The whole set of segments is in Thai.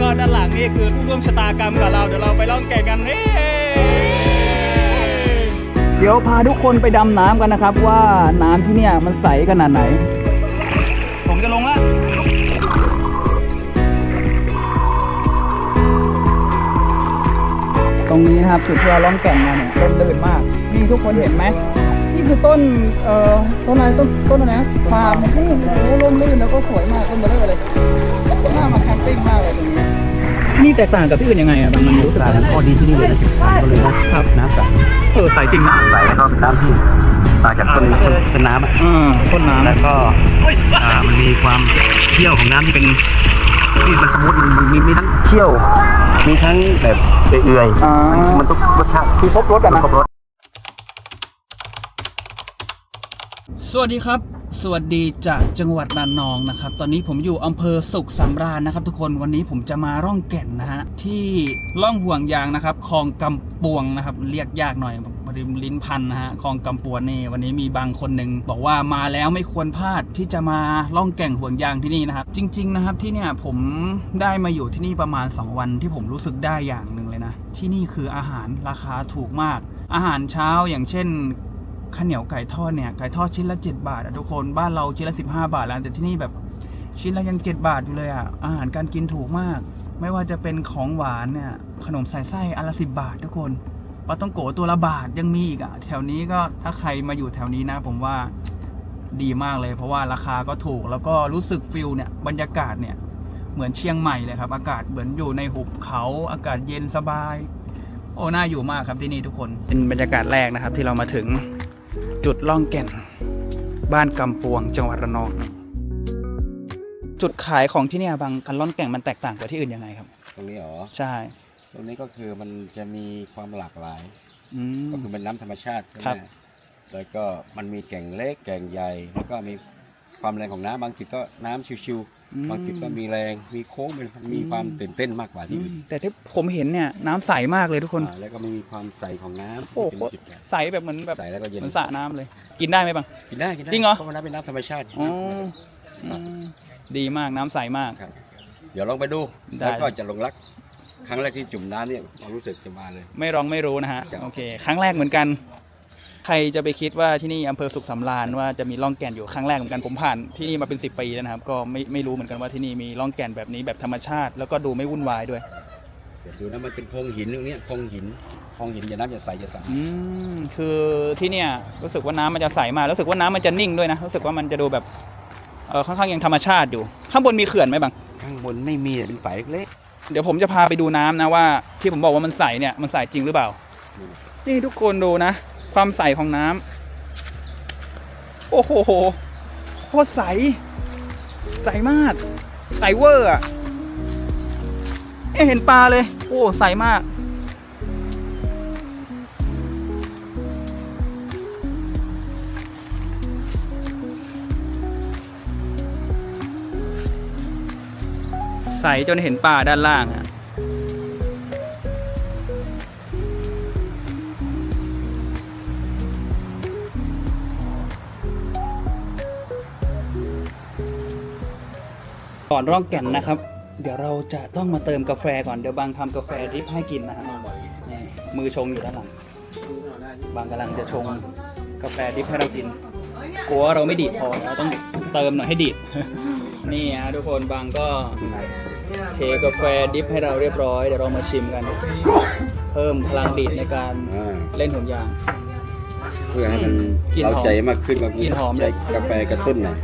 ก็ด้านหลังนี่คือผู้ร่วมชะตากรรมกับเรา เดี๋ยวเราไปล่องแก่งกันนี่เดี๋ยวพาทุกคนไปดำน้ำกันนะครับ ว่าน้ำที่เนี่ยมันใสขนาดไหน ผมจะลงละตรงนี้นะครับจุดที่เราล่องแก่งมาเนี่ยต้นลื่นมาก นี่ทุกคนเห็นไหมนี่คือต้นเอ่อต้นอะไรต้นต้นอะไรนะฟาร์มโอ้โหร่มรื่นแล้วก็สวยมากต้นเบลเลอร์เลยน่ามาแคมปิ้งมากเลยตรงนี้ นี่แตกต่างกับที่อื่นยังไงอะบางมันรู้สึกสายน้ำข้อดีที่นี่เลยนะก็เลยนะครับน้ำใสเออใสจริงนะใสแล้วก็เป็นน้ำที่มาจากต้นต้นเป็นน้ำอะอ่าต้นน้ำแล้วก็อ่ามันมีความเชี่ยวของน้ำที่เป็นที่มันสมมติมันมันมีมีทั้งเชี่ยว มีทั้งแบบเอื่อยๆอ่ามันมันต้องรสชาติคือครบรสอะนะครบรส สวัสดีครับ สวัสดีจากจังหวัดระนองนะครับ ตอนนี้ผมอยู่อำเภอสุขสำราญนะครับ ทุกคนวันนี้ผมจะมาร่องแก่นนะฮะที่ร่องห่วงยางนะครับคลองกำปวงนะครับ เรียกยากหน่อยริมลิ้นพันนะฮะคลองกำปวงนี่วันนี้มีบางคนหนึ่งบอกว่ามาแล้วไม่ควรพลาดที่จะมาล่องแก่งห่วงยางที่นี่นะครับ จริง ๆ นะครับที่เนี่ยผมได้มาอยู่ที่นี่ประมาณ 2 วันที่ผมรู้สึกได้อย่างหนึ่งเลยนะ ที่นี่คืออาหารราคาถูกมาก อาหารเช้าอย่างเช่น ข้าวเหนียวไก่ทอดเนี่ยไก่ทอดชิ้นละ 7 บาทอะทุกคนบ้านเราชิ้นละ 15 บาทแล้วแต่ที่นี่แบบชิ้นละยัง 7 บาทอยู่เลยอะอาหารการกินถูกมาก ไม่ว่าจะเป็นของหวานเนี่ยขนมใส่ไส้อันละ10บาท ทุกคนปลาต้องโกตัวละบาทยังมีอีกอะแถวนี้ก็ถ้าใครมาอยู่แถวนี้นะ ผมว่าดีมากเลย เพราะว่าราคาก็ถูกแล้วก็รู้สึกฟิลเนี่ยบรรยากาศเนี่ยเหมือนเชียงใหม่เลยครับ อากาศเหมือนอยู่ในหุบเขาอากาศเย็นสบาย โอ้น่าอยู่มากครับที่นี่ทุกคนเป็นบรรยากาศแรกนะครับที่เรามาถึง จุดล่องแก่น บ้านกำปวงจังหวัดระนองจุดขายของที่เนี่ยบางการล่องแก่งมันแตกต่างกว่าที่อื่นยังไงครับ ตรงนี้เหรอใช่ตรงนี้ก็คือมันจะมีความหลากหลายอืม ก็คือเป็นน้ำธรรมชาติใช่ไหครับมแล้วก็มันมีแก่งเล็กแก่งใหญ่แล้วก็มีความแรงของน้ำบางจุดก็น้ำชิวๆ บางจุดก็มีแรงมีโค้งมีมีความตื่นเต้นมากกว่าอืที่มอื่นแต่ที่ผมเห็นเนี่ยน้ำใสมากเลยทุกคนอ่าแล้วก็มีความใสของน้ำโอ้โหเป็นจุดใหญ่ใสแบบเหมือนแบบใสแล้วก็เย็นเหมือนสระน้ำเลย กินได้ไหมบางกินได้กินได้จริงเหรอเพราะมันน้ำเป็นน้ำธรรมชาติอ๋ออืมดีมากน้ำใสมากครับเดี๋ยวลองไปดูได้แล้วก็จะหลงรักครั้งแรกที่จุ่มน้ำเนี่ยความรู้สึกจะมาเลย ไม่ร้องไม่รู้นะฮะครับโอเค ครั้งแรกเหมือนกัน ใครจะไปคิดว่าที่นี่อำเภอสุขสำราญว่าจะมีร่องแก่นอยู่ครั้งแรกเหมือนกันผมผ่านที่นี่มาเป็น 10 ปีแล้วนะครับ ก็ไม่ไม่รู้เหมือนกันว่าที่นี่มีร่องแก่นแบบนี้แบบธรรมชาติ แล้วก็ดูไม่วุ่นวายด้วยเดี๋ยวดูนะมันเป็นโพรงหินตรงเนี้ยโพรงหินโพรงหินจะน้ำจะใสจะใสอืมคือที่เนี่ยรู้สึกว่าน้ำมันจะใสมากรู้สึกว่าน้ำมันจะนิ่งด้วยนะรู้สึกว่ามันจะดูแบบเออค่อนข้างยังธรรมชาติอยู่ ข้างบนมีเขื่อนไหมบังข้างบนไม่มีเป็นฝายเล็กเดี๋ยวผมจะพาไปดูน้ำนะว่า ที่ผมบอกว่ามันใสเนี่ยมันใสจริงหรือเปล่าอืมนี่ทุกคนดูนะ ความใสของน้ำโอ้โหโคตรใส ใสมาก ใสเวอร์อะเอ๊ะเห็นปลาเลย โอ้ใสมากใสจนเห็นปลาด้านล่างอะ ก่อนร่องแก่นนะครับ เดี๋ยวเราจะต้องมาเติมกาแฟก่อนเดี๋ยวบางทำกาแฟดริปให้กินนะครับนี่มือชงอยู่ด้านหลังบางกำลังจะชงกาแฟดริปให้เรากินกลัวว่าเราไม่ดีดพอเราต้องเติมหน่อยให้ดีดนี่ฮะทุกคนบางก็เทกาแฟดริปให้เราเรียบร้อยเดี๋ยวเรามาชิมกัน เพิ่มพลังดีดในการอ่าเล่นห่วงยาง เพื่อให้มันกลิ่นหอมเราใจมากขึ้นก็กลิ่นหอมเลยใช้กาแฟกระตุ้นหน่อย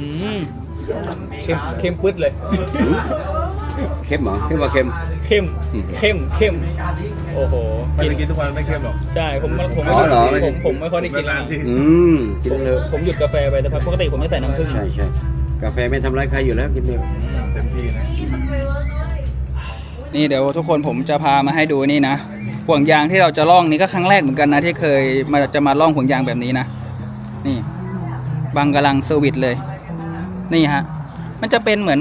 อืมอืมเข้มเข้มปึ๊ดเลย เข้มเหรอเข้มว่าเข้ม เข้ม อืมเข้ม เข้ม โอ้โหไม่ได้กินทุกวันไม่เข้มหรอกใช่ ผมผมไม่อ๋อเหรอ ผมผมไม่ค่อยได้กินเวลาที่อืมกินผมเถอะผมหยุดกาแฟไปแต่พักปกติผมไม่ใส่น้ำผึ้งใช่ใช่กาแฟไม่ทำร้ายใครอยู่แล้วกินเถอะเต็มที่นะนี่เดี๋ยวทุกคนผมจะพามาให้ดูนี่นะห่วงยางที่เราจะล่องนี่ก็ครั้งแรกเหมือนกันนะที่เคยมาจะมาล่องห่วงยางแบบนี้นะ นี่บางกำลังเซอร์วิสเลย นี่ฮะ มันจะเป็นเหมือน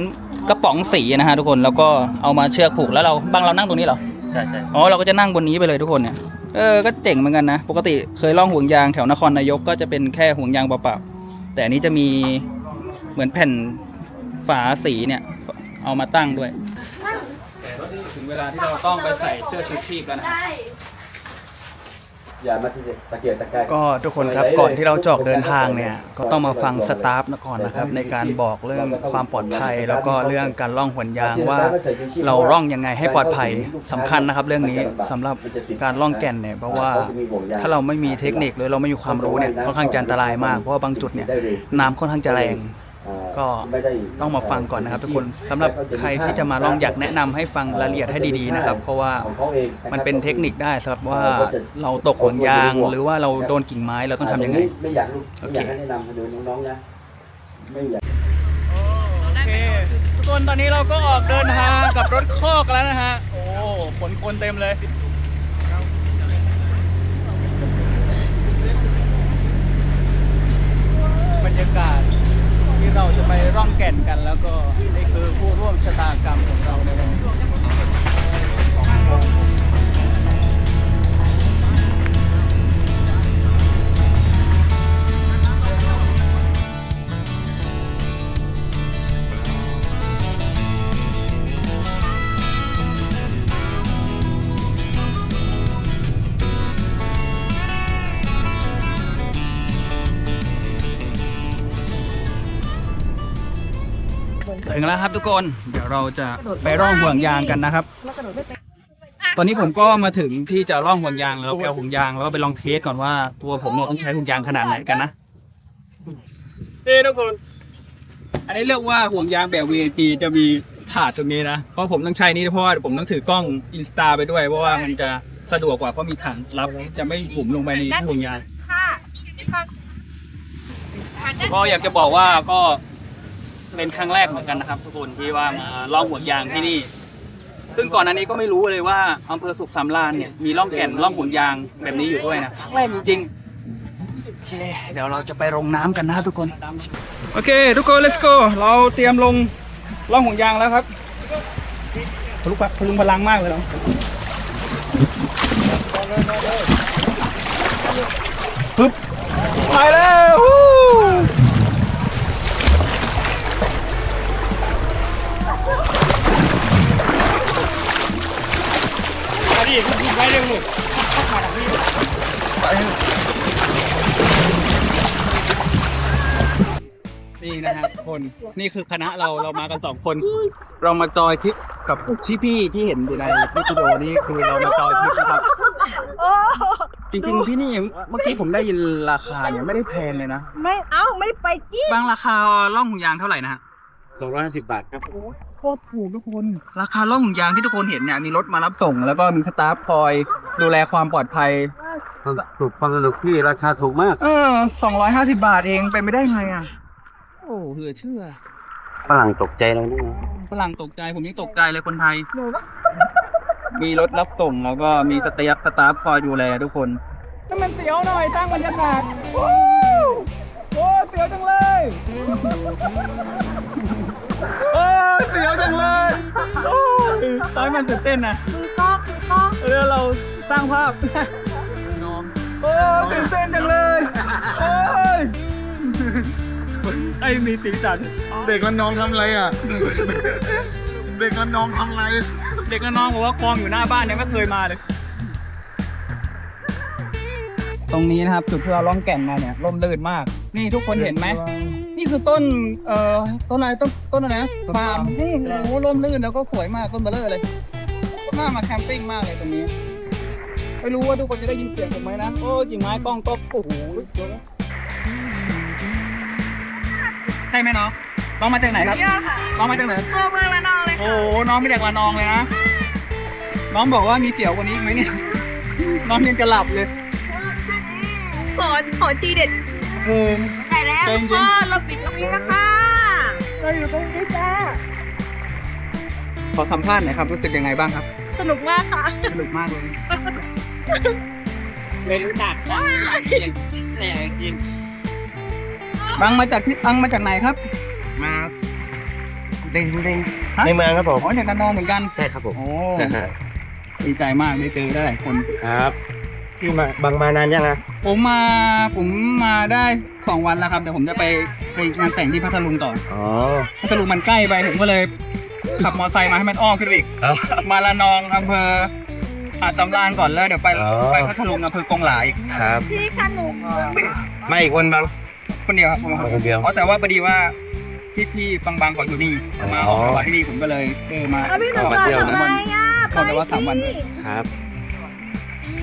กระป๋องสีนะฮะทุกคน แล้วก็เอามาเชือกผูกแล้วเราบางเรานั่งตรงนี้เหรอ ใช่ใช่อ๋อเราก็จะนั่งบนนี้ไปเลยทุกคนเนี่ย เออ ก็เจ๋งเหมือนกันนะ ปกติเคยล่องห่วงยางแถวนครนายกก็จะเป็นแค่ห่วงยางเปล่าๆ แต่อันนี้จะมีเหมือนแผ่นฝาสีเนี่ยเอามาตั้งด้วย ถึงเวลาที่เราต้องไปใส่เสื้อชูชีพแล้วนะ อย่ามาที่ตะเกียบตะกาย ก็ทุกคนครับก่อนที่เราจะออกเดินทางเนี่ยก็ต้องมาฟังสตาฟก่อนนะครับในการบอกเรื่องความปลอดภัย แล้วก็เรื่องการล่องหนยางว่าเราล่องยังไงให้ปลอดภัยสำคัญนะครับ เรื่องนี้สำหรับการล่องแก่นเนี่ยเพราะว่าถ้าเราไม่มีเทคนิคหรือเราไม่มีความรู้เนี่ยค่อนข้างจะอันตรายมากเพราะว่าบางจุดเนี่ยน้ำค่อนข้างจะแรง ก็ต้องมาฟังก่อนนะครับทุกคนสำหรับใครที่จะมาล่องอยากแนะนำให้ฟังรายละเอียดให้ดีๆนะครับ เพราะว่ามันเป็นเทคนิคได้สำหรับว่าเราตกห่วงยาง หรือว่าเราโดนกิ่งไม้เราต้องทำยังไงไม่อยากรู้โอไม่เคอยากให้แนะนำให้ดูน้องๆนะไม่อยากโอเคทุกคนตอนนี้เราก็ออกเดินทางกับรถคอกแล้วนะฮะโอ้ขนคนเต็มเลยบรรยากาศ ที่เราจะไปร่องแก่นกัน แล้วก็นี่คือผู้ร่วมชะตากรรมของเราในวันนี้ ถึงแล้วครับทุกคนเดี๋ยวเราจะไปร่องห่วงยางกันนะครับ ตอนนี้ผมก็มาถึงที่จะร่องห่วงยางแล้วไปเอาห่วงยางแล้วก็ไปลองเทสก่อนว่า ตัวผมเนี่ยต้องใช้ห่วงยางขนาดไหนกันนะนี่ทุกคน อันนี้เรียกว่าห่วงยางแบบ VIP จะมีถาดตรงนี้นะเพราะผมต้องใช้นี่เพราะว่าผมต้องถือกล้องอินสตาไปด้วยเพราะว่ามันจะสะดวกกว่าเพราะมีถังรับจะไม่บุ๋มลงไปในห่วงยางก็อยากจะบอกว่าก็ เป็นครั้งแรกเหมือนกันนะครับทุกคนที่ว่ามาล่องห่วงยางที่นี่ ซึ่งก่อนอันนี้ก็ไม่รู้เลยว่าอำเภอสุขสำราญเนี่ยมีล่องแก่นล่องห่วงยางแบบนี้อยู่ด้วยนะครั้งแรกจริงๆโอเคเดี๋ยวเราจะไปลงน้ำกันนะทุกคน โอเค ทุกคน let's go เราเตรียมลงล่องห่วงยางแล้วครับพลุกพลุงพลังมากเลยเนาะปึ๊บไปแล้ว ฮู้นี่นะฮะคนนี่คือคณะเราเรามากันสองคน เรามาจอยทริปกับที่พี่ที่เห็นอยู่ในวิดีโอนี้คือเรามาจอยทริปนะครับจริงๆที่นี่เมื่อกี้ผมได้ยินราคาเนี่ยไม่ได้แพงเลยนะไม่เอาไม่ไปกินบางราคาล่องห่วงยางเท่าไหร่นะฮะสองร้อยห้าสิบบาทครับ โคตรถูกทุกคน ราคาล่องห่วงยางที่ทุกคนเห็นเนี่ยมีรถมารับส่ง แล้วก็มีสตาฟคอยดูแลความปลอดภัยถูกความสนุกที่ราคาถูกมาก เออสองร้อยห้าสิบาทเองเป็นไม่ได้ไงอะ โอ้เหลือเชื่อฝรั่งตกใจแล้วนะฝรั่งตกใจผมยังตกใจเลยคนไทย มีรถรับส่งแล้วก็มีสตาฟสตาฟคอยดูแลทุกคนน้ำมันเสียวหน่อยตั้งบรรยากาศโอ้โหเสียวจังเลย โอ้เสียวจังเลยโอ้ตอนมันตื่นเต้นนะมือกล้องมือกล้องเออเราสร้างภาพน้องโอ้ตื่นเต้นจังเลยโอ้ยไอ้มีสีสันเด็กกับน้องทำอะไรอะ เด็กกับน้องทำอะไร เด็กกับน้องบอกว่าคลองอยู่หน้าบ้านยังไม่เคยมาเลย ตรงนี้นะครับจุดที่เราล่องแก่นมาเนี่ยร่มรื่นมาก นี่ทุกคนเห็นไหมนี่ คือต้นเอ่อต้นอะไรต้นต้นอะไรนะปาล์มนี่โอ้โหร่มรื่นแล้วก็สวยมากต้นเบลเลอร์เลยน่ามาแคมปิ้งมากเลยตรงนี้ ไม่รู้ว่าทุกคนจะได้ยินเสียงผมไหมนะโอ้กิ่งไม้กล้องก็โอ้โหใช่ไหมน้องน้องมาจากไหนครับเยอะค่ะน้องมาจากไหน ตัวเมืองละนองเลยโอ้โหน้องไม่เด็กละนองเลยนะ น้องบอกว่ามีเจียวกว่านี้อีกไหมเนี่ย น้องยังจะหลับเลย ขอขอทีเด็ด เออ แต่แล้วจริงๆก็เราปิดตรงนี้นะคะเราอยู่ตรงนี้จ้าขอสัมภาษณ์หน่อยครับ รู้สึกยังไงบ้างครับ สนุกมากค่ะ สนุกมากเลยไม่รู้จักแรงจริงบังมาจากที่บังมาจากไหนครับ มาเด้งเด้งฮะในเมืองครับผมอ๋อจากระนองเหมือนกันใช่ครับผมโอ้ดีใจมากได้เจอได้หลายคนครับ พี่มาบางมานานยังนะผมมาผมมาได้สองวันแล้วครับเดี๋ยวผมจะไปไปไปงานแต่งที่พัทลุงต่ออ๋อพัทลุงมันใกล้ไปผมก็เลย ขับมอเตอร์ไซค์มาให้มันอ้อมขึ้นไปอีกเอ้า มาละนองอำเภอหาดสำราญก่อนแล้วเดี๋ยวไปอ๋อ ไปพัทลุงอำเภอกงหลาอีกครับ พี่ขนมไม่อีกคนบางคนเดียวครับมาคนเดียว อ๋อแต่ว่าพอดีว่าพี่พี่ๆฟังบางก่อนอยู่นี่มาออกจังหวัดที่นี่ผมก็เลยเออมา แล้วพี่หนุ่มมาก่อนเที่ยวทำนะไมอะบอกเลยว่าสามวันครับ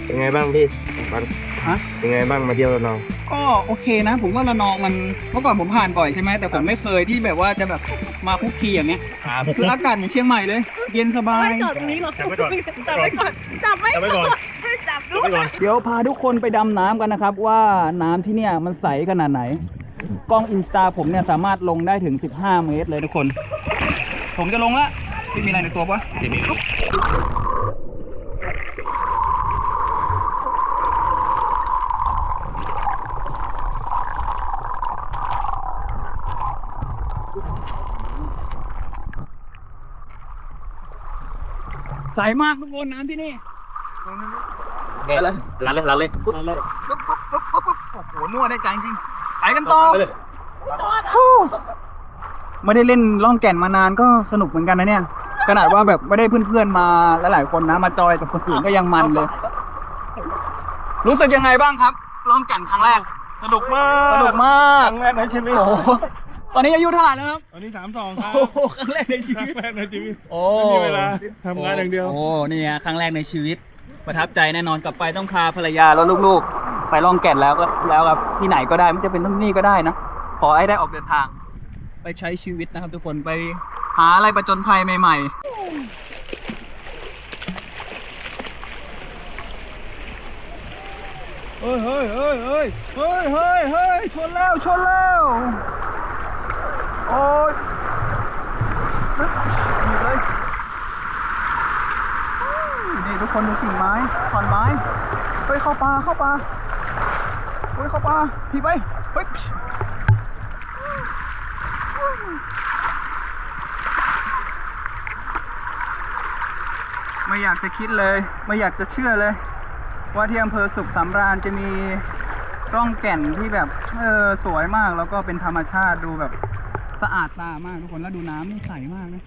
เป็นไงบ้างพี่บังฮะ เป็นไงบ้างมาเที่ยวระนองก็โอเคนะ ผมว่าละนองมันเมื่อก่อนผมผ่านบ่อยใช่ไหมแต่ผมไม่เคยที่แบบว่าจะแบบมาคุกคีอย่างเนี้ยครับคืออากาศเหมือนเชียงใหม่เลย เย็นสบาย ไม่จอดตรงนี้หรอกจับไว้ก่อน จับไว้ก่อนจับไว้ก่อนจับด้วยเดี๋ยวพาทุกคนไปดำน้ำกันนะครับ ว่าน้ำที่เนี่ยมันใสขนาดไหน กล้องอินสตาผมเนี่ยสามารถลงได้ถึง 15 เมตรเลยทุกคน ผมจะลงละไม่มีอะไรในตัวปะ ใสมากทุกคนน้ำที่นี่อะไรร้านเล็กร้านเล็กปุ๊บปุ๊บปุ๊บปุ๊บปุ๊บปุ๊บโอ้โหนวดได้ใจจริงไปกันต่อไม่ได้เล่นล่องแก่นมานานก็สนุกเหมือนกันนะเนี่ย ขนาดว่าแบบไม่ได้เพื่อนๆมาหลายๆคนนะมาจอยกับคนอื่นก็ยังมันเลย รู้สึกยังไงบ้างครับล่องแก่นครั้งแรก สนุกมาก สนุกมากครั้งแรกในชีวิตโอ้โห ตอนนี้อายุเท่าไหร่แล้วครับวันนี้สามสองครับโอ้โหครั้งแรกในชีครั้วิงตแรกในชีวิตโอ้ไม่มีเวลาทำงานอย่างเดียว โอ้ นี่ฮะครั้งแรกในชีวิต ประทับใจแน่นอนกลับไปต้องพาภรรยาแล้วลูกๆ ไปล่องแก่นแล้วก็แล้วครับที่ไหนก็ได้ไม่จะเป็นที่นี่ก็ได้นะ ขอให้ได้ออกเดินทาง ไปใช้ชีวิตนะครับทุกคนไปหาอะไรประจนภัยใหม่ๆเฮ้ยเฮ้ยเฮ้ยเฮ้ยเฮ้ยเฮ้ยเฮ้ยชนแล้วชนแล้ว โอ้ยปึ๊บหยุดเลยนี่ทุกคนดูกิ่งไม้ขอนไม้เฮ้ยเข้าป่าเข้าป่าเฮ้ยเข้าป่าทีไปเฮ้ยไม่อยากจะคิดเลย ไม่อยากจะเชื่อเลย ว่าที่อำเภอสุขสำราญจะมีร่องแก่นที่แบบ เออสวยมากแล้วก็เป็นธรรมชาติดูแบบ สะอาดตามากทุกคนแล้วดูน้ำนี่ใสมากนะ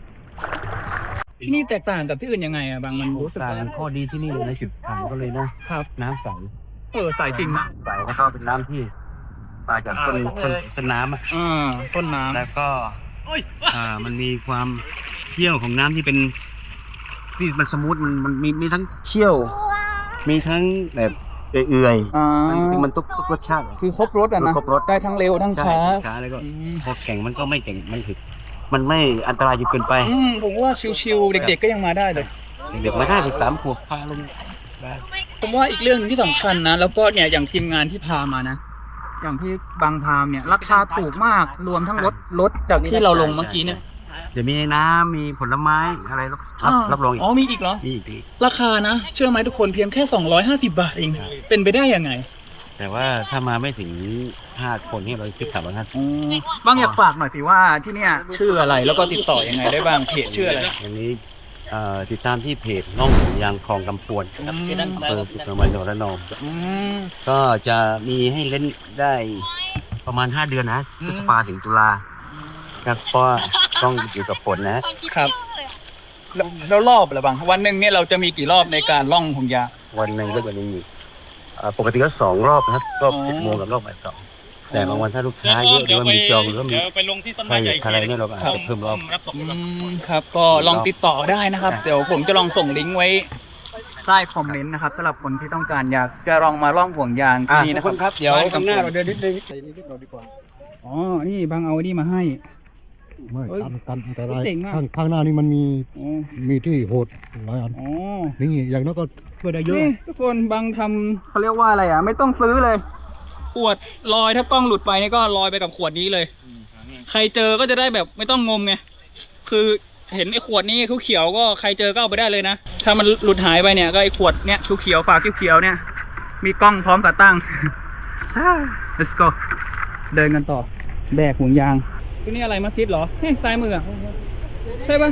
ที่นี่แตกต่างกับที่อื่นยังไงอะบางมันรู้สึกสาว่า รข้อดีที่นี่เลยนะจุดขายก็เลยนะครับ น้ำใสเออใสจริงนะใสแล้วก็เป็นน้ำที่มาจากต้นต้นต้นน้ำอะอ่าต้นน้ำ แล้วก็อ่ามันมีความเชี่ยวของน้ำที่เป็นที่มันสมูทมันมันมีมีทั้งเชี่ยว มีทั้งแบบ เอื่อยอ่าๆมันมันทุกทุกรสชาติ คือครบรถอะนะ ครบรสได้ทั้งเร็วทั้งใช่ช้า ช้าแล้วก็อืม พอแข่งมันก็ไม่แข่งไม่ถึกมันไม่อันตรายจนเกินไปอืมผมว่าชิวๆเด็กๆก็ยังมาได้เลย เด็กๆมาได้ถึงสามขวบพาลงได้ผมว่าอีกเรื่องหนึ่งที่สำคัญนะ แล้วก็เนี่ยอย่างทีมงานที่พามานะ อย่างที่บางพามเนี่ย ราคาถูกมากรวมทั้งรถรถจากที่เราลงเมื่อกี้เนี่ย เดี๋ยวมีน้ำมีผลไม้อะไรรับรับารับรองอีกอ๋อมีอีกเหรอ มีอีกทีราคานะ เชื่อไหมทุกคนเพียงแค่ 250 บาทเอง เป็นไปได้ยังไงแต่ว่าถ้ามาไม่ถึงห้าคนนี่เราคิดสามร้อยห้าสิบบางอยากฝากหน่อยสิว่าที่เนี่ยชื่ออะไรแล้วก็ติดต่อยังไงได้บ้างเพจชื่ออะไรวันนี้เอ่อติดตามที่เพจน้องหมูยางคลองกำปวนอืมอำเภอสุขสมัยจังหวัดระนองอืมก็จะมีให้เล่นได้ประมาณ 5 เดือนนะพฤษภาถึงตุลา ครับเพราะว่าต้องอยู่กับฝนนะ ครับ แล้วแล้วรอบอะไรบ้างวันหนึ่งเนี่ยเราจะมีกี่รอบในการล่องห่วงยางวันหนึ่งก็จะมีเอ่อปกติก็สองรอบนะครับรอบอ๋อ สิบโมงกับรอบบ่ายสองแต่บางวันถ้าลูกค้าเยอะหรือว่ามีจองหรือว่ามีไปลงที่ต้นใครไม้ใหญ่อะไรเนี่ยเราก็อาจจะเพิ่มรอบ รับตกอืมครับ ก็ลองติดต่อได้นะครับ เดี๋ยวผมจะลองส่งลิงก์ไว้ใต้คอมเมนต์นะครับสำหรับคนที่ต้องการอยากจะลองมาล่องห่วงยางที่นี่นะครับ เดี๋ยวบ้ข้างหน้าเรากำปเดินนิดนึงอ๋อ นี่บางเอาไอ้นี่มาให้ ไม่เฮ้ยกันกันอันตรายเจ๋งมากข้างข้างหน้านี่มันมีอ๋อมีที่โหดหลายอันอ๋อ นี่อย่างนั้นก็ช่วยได้เยอะ นี่ทุกคนบางทำเขาเรียกว่าอะไรอะ ไม่ต้องซื้อเลย ขวดลอยถ้ากล้องหลุดไปนี่ก็ลอยไปกับขวดนี้เลย ใครเจอก็จะได้แบบไม่ต้องงมไงคือเห็นไอ้ขวดนี้เขียวๆก็ใครเจอก็เอาไปได้เลยนะ ถ้ามันหลุดหายไปเนี่ยก็ไอ้ขวดเนี้ยเขียวๆปากเขียวๆเนี่ย มีกล้องพร้อมกับตั้ง let's go เดินกันต่อ แบกห่วงยาง ที่นี่อะไรมัสยิดเหรอเฮ้ยซ้ายมืออะใช่ปะ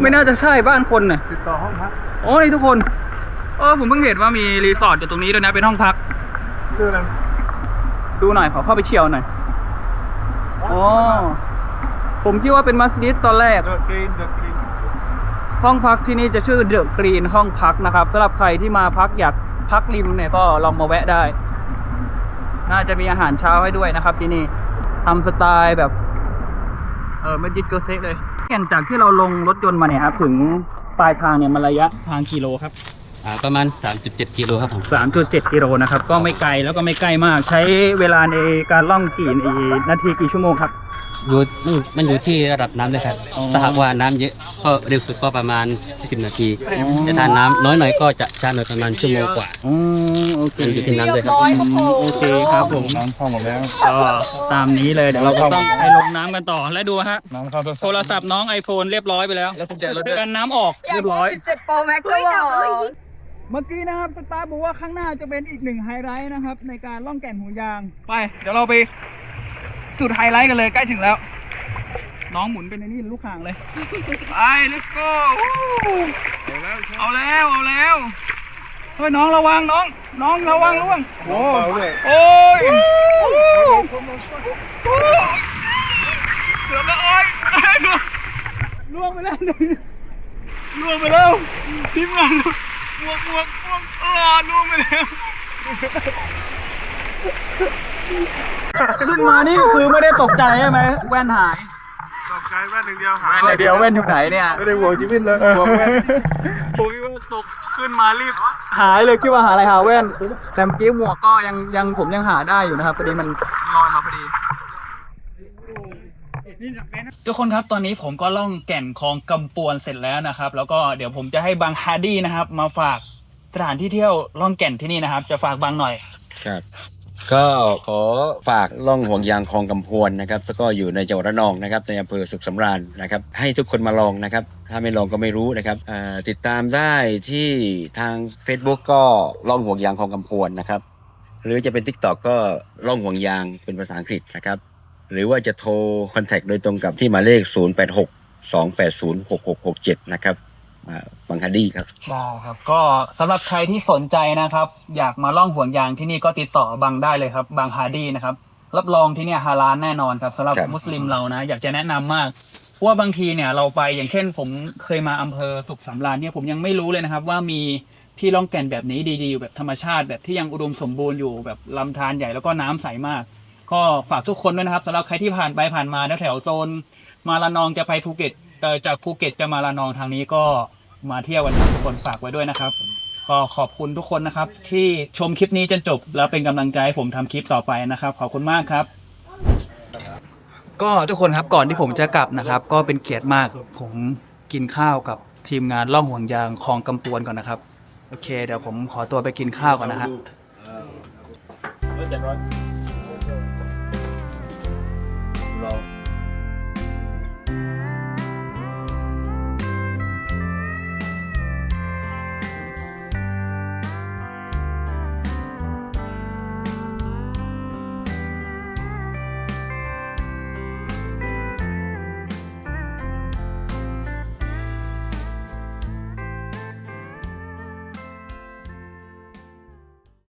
ไม่น่าจะใช่บ้านคนน่ะติดต่อห้องพักโอ้นี่ทุกคนเออผมเพิ่งเห็นว่ามีรีสอร์ทอยู่ตรงนี้ด้วยนะเป็นห้องพักชื่ออะไรดูหน่อยขอเข้าไปเชียวหน่อยอ๋อผมคิดว่าเป็นมัสยิดตอนแรกห้องพักที่นี่จะชื่อเดอะกรีนห้องพักนะครับสำหรับใครที่มาพักอยากพักริมเนี่ยก็ลองมาแวะได้ น่าจะมีอาหารเช้าให้ด้วยนะครับที่นี่ ทำสไตล์แบบ เออไม่ดิสโกเซเลยแก่นจากที่เราลงรถยนต์มาเนี่ยครับ ถึงปลายทางเนี่ยมันระยะทางกิโลครับ อ่าประมาณ 3.7 กิโลครับผม3.7กิโลนะครับ ก็ไม่ไกลแล้วก็ไม่ใกล้มาก ใช้เวลาในการล่องกี่นาทีกี่ชั่วโมงครับ อยู่มันมันอยู่ที่ระดับน้ำด้วยครับ อ๋อ ถ้าหากว่าน้ำเยอะก็เร็วสุดก็ประมาณ 40 นาทีอ๋อแต่ถ้าน้ำน้อยหน่อยก็จะช้าหน่อยประมาณชั่วโมงกว่าอืมโอเคมันอยู่ที่น้ำด้วยครับ โอเคครับผมน้ำเข้าหมดแล้ว ก็ตามนี้เลยเดี๋ยวเราก็ต้องไปลงน้ำกันต่อและดูฮะ น้ำเข้าโทรศัพท์น้อง iPhone เรียบร้อยไปแล้วแล้วกุญแจรถด้วย กันน้ำออกเรียบร้อย 17 Pro Max ด้วยเหรอ เมื่อกี้นะครับสตาร์บอกว่าข้างหน้าจะเป็นอีกหนึ่งไฮไลท์นะครับ ในการล่องแก่นหูยาง ไป เดี๋ยวเราไป จุดไฮไลท์กันเลยใกล้ถึงแล้ว น้องหมุนเป็นในนี่ลูกข่างเลย ไป let's go เอาแล้วเอาแล้วเอาแล้วเฮ้ยน้องระวังน้อง น้องระวังล่วงโอ้โอ้ยเกือบแล้วโอ้ยล่วงไปแล้วล่วงไปแล้วทีมงานบวกบวกบวกเออล่วงไปแล้ว ขึ้นมานี่คือไม่ได้ตกใจใช่ไหมแว่นหายตกใจแว่นหนึ่งเดียวหาแว่นเดียวแว่นอยู่ไหนเนี่ยไม่ได้ห่วงชีวิตเลยห่วงแว่นผมคิดว่าตกขึ้นมารีบหายเลยคิดว่าหาอะไรหาแว่นแต่เมื่อกี้หมวกก็ยังยังผมยังหาได้อยู่นะครับพอดีมันลอยมาพอดีทุกคนครับตอนนี้ผมก็ล่องแก่นคลองกำปวนเสร็จแล้วนะครับ แล้วก็เดี๋ยวผมจะให้บางฮาร์ดี้นะครับ มาฝากสถานที่เที่ยวล่องแก่นที่นี่นะครับ จะฝากบางหน่อยครับ ก็ขอฝากล่องห่วงยางคลองกำพวนนะครับแล้วก็อยู่ในจังหวัดระนองนะครับในอำเภอสุขสำราญนะครับให้ทุกคนมาลองนะครับ ถ้าไม่ลองก็ไม่รู้นะครับอ่าติดตามได้ที่ทาง Facebook ก็ล่องห่วงยางคลองกำพวนนะครับ หรือจะเป็น Tik t o อกก็ล่องห่วงยางเป็นภาษาอังกฤษนะครับ หรือว่าจะโทรคอนแทคโดยตรงกับที่หมายเลข 086 280 6667 นะครับ อ่าบังคาดี้ครับได้ครับ ก็สำหรับใครที่สนใจนะครับ อยากมาล่องห่วงยางที่นี่ก็ติดต่อบางได้เลยครับบางฮาร์ดี้นะครับ รับรองที่เนี่ยฮาลานแน่นอนครับสำหรับครับมุสลิมเรานะ อยากจะแนะนำมากเพราะว่าบางทีเนี่ยเราไปอย่างเช่น ผมเคยมาอำเภอสุขสำราญเนี่ยผมยังไม่รู้เลยนะครับ ว่ามีที่ล่องแก่นแบบนี้ดีๆแบบธรรมชาติ แบบที่ยังอุดมสมบูรณ์อยู่แบบลำธารใหญ่แล้วก็น้ำใสมาก ก็ฝากทุกคนด้วยนะครับสำหรับใครที่ผ่านไปผ่านมาแถวๆโซนมาละนองจะไปภูเก็ตเอ่อ จากภูเก็ตจะมาละนองทางนี้ก็มาเที่ยวกันครับทุกคนฝากไว้ด้วยนะครับ ก็ขอบคุณทุกคนนะครับ ที่ชมคลิปนี้จนจบ แล้วเป็นกำลังใจให้ผมทำคลิปต่อไปนะครับ ขอบคุณมากครับ ก็ทุกคนครับก่อนที่ผมจะกลับนะครับ ก็เป็นเกียรติมากผมกินข้าวกับทีมงานล่องห่วงยางคลองกำปวนก่อนนะครับ โอเค เดี๋ยวผมขอตัวไปกินข้าวก่อนนะฮะ